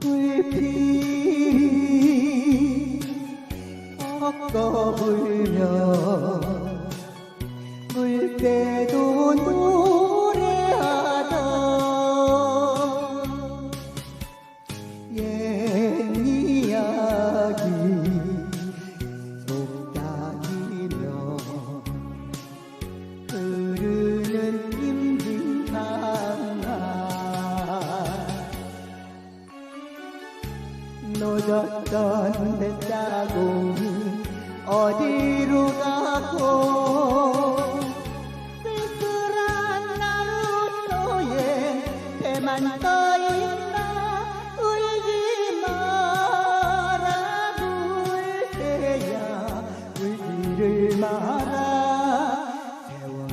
불빛 꺾어 불며 물때도 노래하던 옛 이야기 속닥이며 흐 놓쳤던 뱃자국이 어디로 가고 쓸쓸한 나루터에 배만 떠있나 울지 마라 울때야 울지를 마라 세월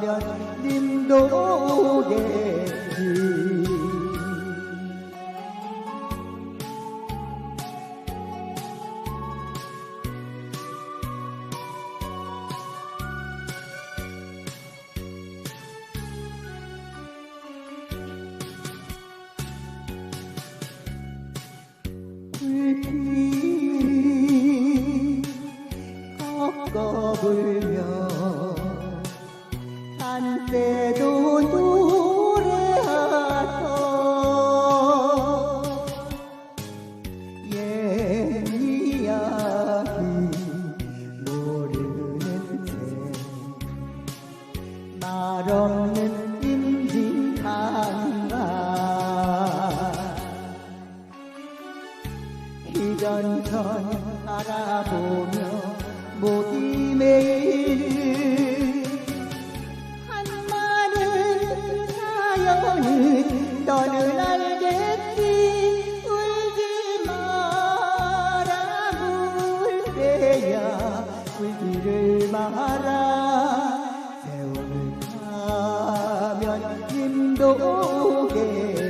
가면 님도 오겠지 불빛 꺾어 불며 한때도 노래하던 옛 이야기 모르는 새말 없는 희전선 바라보며 모기 매일 한마는 사연은 너는 알겠지 울지 마라. 울때야 울지를 마라 세월 가면 님도 오게